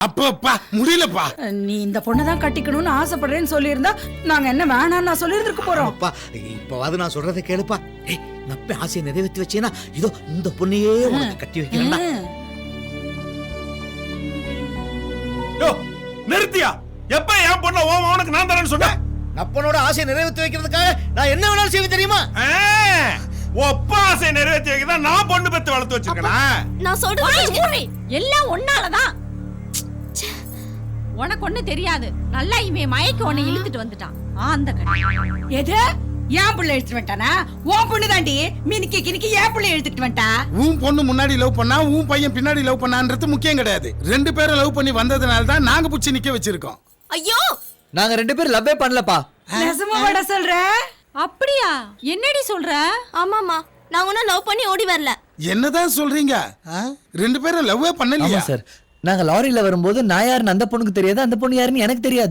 அப்பப்பா முடியலப்பா. நீ இந்த பொண்ணை தான் கட்டிக்கணும்னு ஆசைப்படுறேன்னு சொல்லியிருந்தா நாங்க என்ன வேணாம்னு நான் சொல்லியிருந்திருக்க போறோம். அப்பா இப்பவாது நான் சொல்றதை கேளுப்பா. ஏய் நப்ப ஆசையை நிறைவேற்றி வச்சேனா இதோ இந்த பொண்ணையே உனக்கு கட்டி வைக்கிறேன்டா யோ நிறுத்தியா? எப்ப என் பொண்ண ஓ உனக்கு நான் தரேன்னு சொன்னேன் நப்பனோட ஆசையை நிறைவேற்றி வைக்கிறதுக்காக நான் என்ன வேணாலும் செய்வேன் தெரியுமா? ஒப்ப ஆசையை நிறைவேற்றி வைக்க தான் நான் பொண்ணு பெத்து வளர்த்து வச்சிருக்கேனா? நான் சொல்றது எல்லாம் ஒன்னாலதான் உனக்கு ஒண்ணு தெரியாது. நல்லா இவன் மயக்க உன்னை இழுத்துட்டு வந்துட்டான். ஆந்த கண்ணு. எது? என் பிள்ளை எடுத்துட்டு வந்துட்டானா? உன் பொண்ணு தாண்டி மினிக்கி கினிக்கி என் பிள்ளை எடுத்துட்டு வந்துட்டா? உன் பொண்ணு முன்னாடி லவ் பண்ணா உன் பையன் பின்னாடி லவ் பண்ணான்றது முக்கியம் கிடையாது. ரெண்டு பேரும் லவ் பண்ணி வந்ததுனால தான் நாங்க புடிச்சு நிக்க வச்சிருக்கோம். ஐயோ! நாங்க ரெண்டு பேரும் லவ்வே பண்ணலப்பா. நெசமா வாட சொல்ற? அப்படியா? என்னடி சொல்ற? ஆமாமா நான் உன்ன லவ் பண்ணி ஓடி வரல. என்னதான் சொல்றீங்க? ரெண்டு பேரும் லவ்வே ஆமா பண்ணலையா சார். நாங்க லாரியில வரும்போது நான் யாருன்னு அந்த பொண்ணுக்கு தெரியாது அந்த பொண்ணு யாருன்னு எனக்கு தெரியாது.